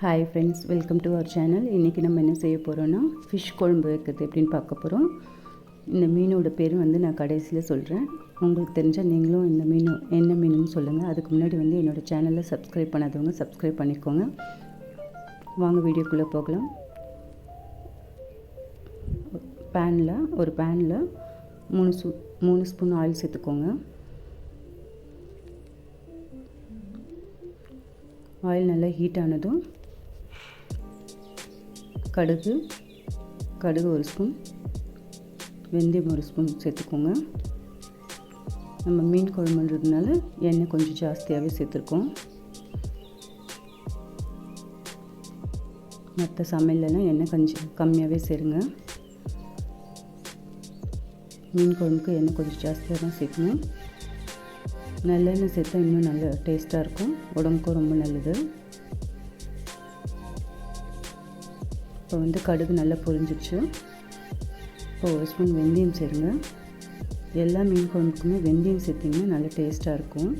Hi friends welcome to our channel இன்றைக்கி நம்ம என்ன செய்ய போகிறோன்னா ஃபிஷ் குழம்பு வைக்கிறது எப்படின்னு பார்க்க போகிறோம் இந்த மீனோட பேர் வந்து நான் கடைசியில் சொல்கிறேன் உங்களுக்கு தெரிஞ்சால் நீங்களும் இந்த மீன் என்ன மீனுன்னு சொல்லுங்கள் அதுக்கு முன்னாடி வந்து என்னோடய சேனலில் சப்ஸ்கிரைப் பண்ணாதவங்க சப்ஸ்கிரைப் பண்ணிக்கோங்க. வாங்க வீடியோக்குள்ளே போகலாம். பேனில் ஒரு பேனில் மூணு ஸ்பூ மூணு ஸ்பூன் ஆயில் சேர்த்துக்கோங்க. ஆயில் நல்லா ஹீட் ஆனதும் கடுகு கடுகு ஒரு ஸ்பூன் வெந்தயம் ஒரு ஸ்பூன் சேர்த்துக்கோங்க. நம்ம மீன் குழம்புன்றதுனால எண்ணெய் கொஞ்சம் ஜாஸ்தியாகவே சேர்த்துருக்கோம். மற்ற சமையல்லாம் எண்ணெய் கொஞ்சம் கம்மியாகவே சேருங்க. மீன் குழம்புக்கு எண்ணெய் கொஞ்சம் ஜாஸ்தியாக தான் சேர்க்கணும். நல்லெண்ணெய் சேர்த்தா இன்னும் நல்ல டேஸ்ட்டாக இருக்கும். உடம்புக்கும் ரொம்ப நல்லது. இப்போ வந்து கடுகு நல்லா பொரிஞ்சிச்சு இப்போ ஒரு ஸ்பூன் வெந்தயம் சேருங்க. எல்லா மீன் குழம்புக்குமே வெந்தயம் சேர்த்திங்கன்னா நல்லா டேஸ்ட்டாக இருக்கும்.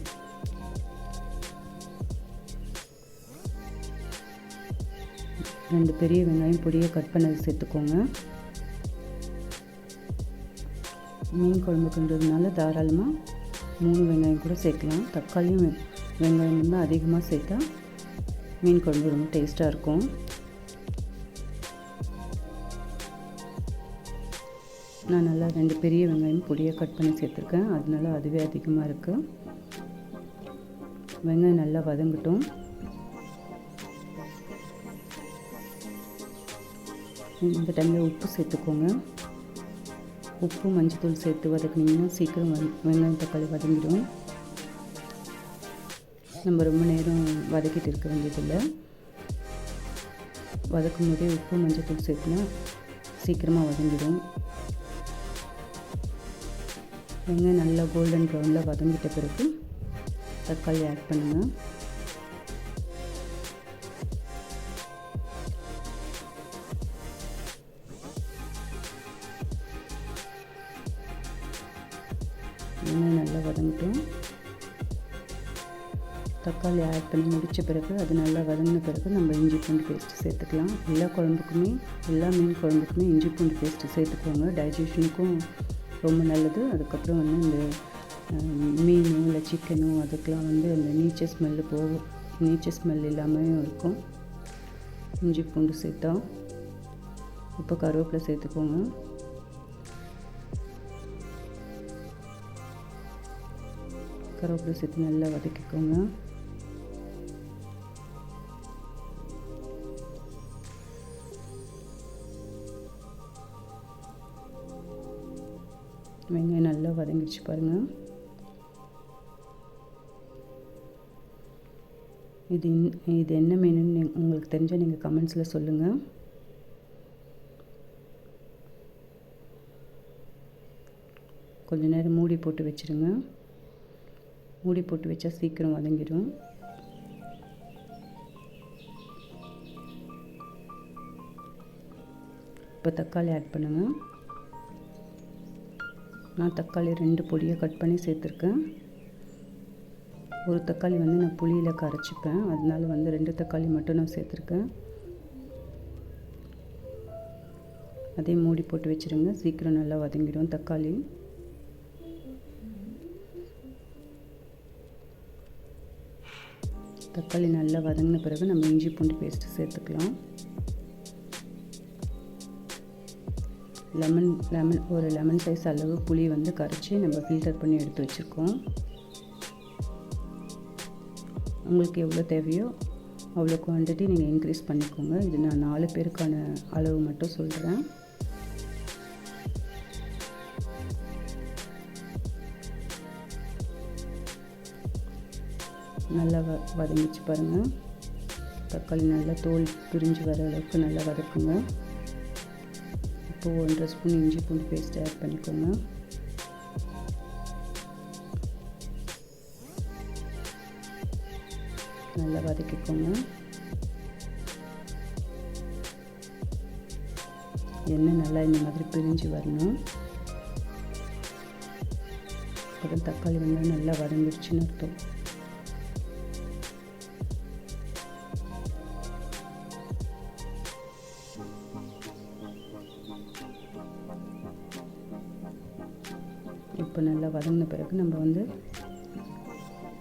ரெண்டு பெரிய வெங்காயம் பொடியை கட் பண்ணது சேர்த்துக்கோங்க. மீன் குழம்புக்குன்றதுனால தாராளமாக மூணு வெங்காயம் கூட சேர்க்கலாம். தக்காளியும் வெங்காயம் வந்து அதிகமாக சேர்த்தா மீன் குழம்பு ரொம்ப டேஸ்ட்டாக இருக்கும். நான் நல்லா ரெண்டு பெரிய வெங்காயம் பொடியாக கட் பண்ணி சேர்த்துருக்கேன். அதனால அதுவே அதிகமாக இருக்குது வெங்காயம் நல்லா வதங்கட்டும். இந்த டைமில் உப்பு சேர்த்துக்கோங்க. உப்பு மஞ்சத்தூள் சேர்த்து வதக்குனிங்கன்னா சீக்கிரம் வெங்காயம் தக்காளி வதங்கிடும். நம்ம ரொம்ப நேரம் வதக்கிட்டு இருக்க வேண்டியதில்லை. வதக்கும் போதே உப்பு மஞ்சத்தூள் சேர்த்துனா சீக்கிரமாக வதங்கிடும். வெங்காயம் நல்லா கோல்டன் ப்ரௌனில் வதங்கிட்ட பிறகு தக்காளி ஆட் பண்ணுங்கள் வெங்காயம் நல்லா வதங்கிட்டோம். தக்காளி ஆட் பண்ணி முடித்த பிறகு அது நல்லா வதங்கின பிறகு நம்ம இஞ்சி பூண்டு பேஸ்ட்டு சேர்த்துக்கலாம். எல்லா குழம்புக்குமே எல்லா மீன் குழம்புக்குமே இஞ்சி பூண்டு பேஸ்ட்டு சேர்த்துக்கோங்க. டைஜஷனுக்கும் ரொம்ப நல்லது. அதுக்கப்புறம் வந்து இந்த மீனும் இல்லை சிக்கனும் அதுக்கெலாம் வந்து அந்த நீச்ச ஸ்மெல்லு போகும். நீச்ச ஸ்மெல் இல்லாமையும் இருக்கும். இஞ்சி பூண்டு சேர்த்தா. இப்போ கருவேப்பிலை சேர்த்துக்கோங்க. கருவேப்பிலை சேர்த்து நல்லா வதக்கிக்கோங்க. வெங்காயம் நல்லா வதங்கிடுச்சு பாருங்கள் இது இது என்ன மீனுன்னு உங்களுக்கு தெரிஞ்சால் நீங்கள் கமெண்ட்ஸில் சொல்லுங்கள் கொஞ்ச நேரம் மூடி போட்டு வச்சுருங்க. மூடி போட்டு வச்சா சீக்கிரம் வதங்கிடும். இப்போ தக்காளி ஆட் பண்ணுங்கள் நான் தக்காளி ரெண்டு பொடியை கட் பண்ணி சேர்த்துருக்கேன். ஒரு தக்காளி வந்து நான் புளியில் கரைச்சிப்பேன். அதனால வந்து ரெண்டு தக்காளி மட்டும் நான் சேர்த்துருக்கேன். அதே மூடி போட்டு வச்சுருங்க. சீக்கிரம் நல்லா வதங்கிடும் தக்காளி. தக்காளி நல்லா வதங்கின பிறகு நம்ம இஞ்சி பூண்டு பேஸ்ட்டு சேர்த்துக்கலாம். லெமன் லெமன் ஒரு லெமன் சைஸ் அளவு புளி வந்து கரைச்சி நம்ம ஃபில்டர் பண்ணி எடுத்து வச்சுருக்கோம். உங்களுக்கு எவ்வளோ தேவையோ அவ்வளோ குவான்டிட்டி நீங்கள் இன்க்ரீஸ் பண்ணிக்கோங்க. இது நான் நாலு பேருக்கான அளவு மட்டும் சொல்கிறேன் நல்லா வ வதங்கிச்சு பாருங்கள் தக்காளி நல்லா தோல் பிரிஞ்சு வர அளவுக்கு நல்லா வதக்குங்க. இப்போ ஒன்றரை ஸ்பூன் இஞ்சி பூண்டு பேஸ்ட் ஆட் பண்ணிக்கோங்க. நல்லா வதக்கிக்கோங்க. எண்ணெய் நல்லா இந்த மாதிரி பிரிஞ்சு வரணும். அப்புறம் தக்காளி வெங்காயம் நல்லா வதங்கிடுச்சுன்னு அர்த்தம். இப்போ நல்லா வதங்கின பிறகு நம்ம வந்து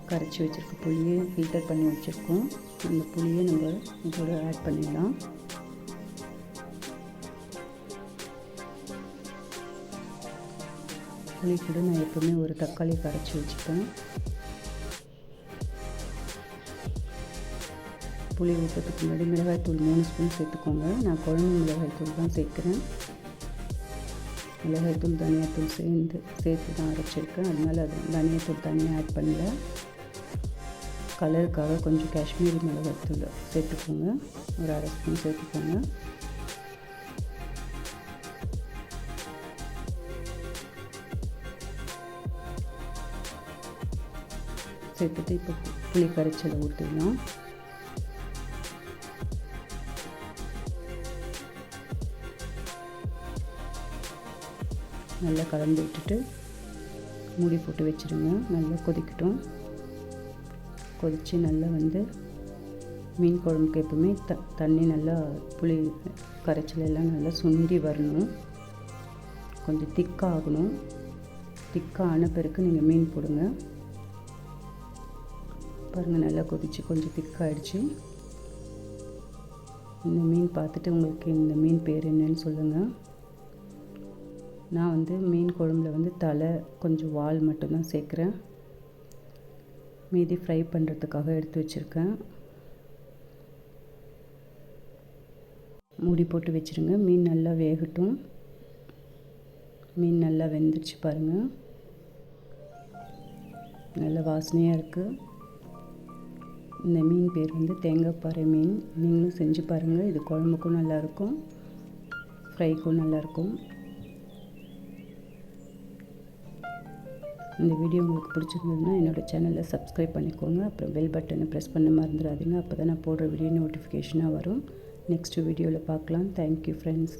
கரைச்சி வச்சுருக்க புளியை ஃபில்டர் பண்ணி வச்சுருக்கோம். அந்த புளியை நம்ம இதோட ஆட் பண்ணிடலாம். புளி கூட நான் எப்போவுமே ஒரு தக்காளி கரைச்சி வச்சுப்பேன். புளி ஊற்றுறதுக்கு முன்னாடி மிளகாய்த்தூள் மூணு ஸ்பூன் சேர்த்துக்கோங்க. நான் குழம்பு மிளகாய்த்தூள் தான் சேர்க்குறேன். மிளகாய்த்தூள் தனியாத்தூள் சேர்ந்து சேர்த்து தான் அரைச்சிருக்கேன். அதனால் அது தனியாத்தூள் தனியாக ஆட் பண்ணல. கலருக்காக கொஞ்சம் காஷ்மீரி மிளகாய்த்தூள் சேர்த்துக்கோங்க. ஒரு அரை ஸ்பூன் சேர்த்துக்கோங்க. சேர்த்துட்டு இப்போ புளி கரைச்சலை ஊற்றிடலாம். நல்லா கலந்து விட்டுட்டு மூடி போட்டு வச்சுருங்க. நல்லா கொதிக்கட்டும். கொதித்து நல்லா வந்து மீன் குழம்புக்கு எப்பவுமே த தண்ணி நல்லா புளி கரைச்சல் எல்லாம் நல்லா சுண்டி வரணும். கொஞ்சம் திக்காகணும். திக்காக ஆன பிறகு நீங்கள் மீன் போடுங்க. பாருங்கள் நல்லா கொதித்து கொஞ்சம் திக்காகிடுச்சு இந்த மீன் பார்த்துட்டு உங்களுக்கு இந்த மீன் பேர் என்னன்னு சொல்லுங்கள் நான் வந்து மீன் குழம்புல வந்து தலை கொஞ்சம் வால் மட்டும்தான் சேர்க்குறேன். மீதி ஃப்ரை பண்ணுறதுக்காக எடுத்து வச்சுருக்கேன். மூடி போட்டு வச்சுருங்க. மீன் நல்லா வேகட்டும். மீன் நல்லா வெந்துருச்சு பாருங்கள் நல்ல வாசனையாக இருக்குது இந்த மீன் பேர் வந்து தேங்காய்ப்பாறை மீன். நீங்களும் செஞ்சு பாருங்கள் இது குழம்புக்கும் நல்லாயிருக்கும் ஃப்ரைக்கும் நல்லாயிருக்கும் இந்த வீடியோ உங்களுக்கு பிடிச்சிருந்ததுன்னா என்னோடய சேனலில் சப்ஸ்கிரைப் பண்ணிக்கோங்க. அப்புறம் பெல் பட்டனை ப்ரெஸ் பண்ண மறந்துடாதீங்க. அப்போ தான் நான் போடுற வீடியோ நோட்டிஃபிகேஷனாக வரும். நெக்ஸ்ட் வீடியோவில் பார்க்கலாம். Thank you friends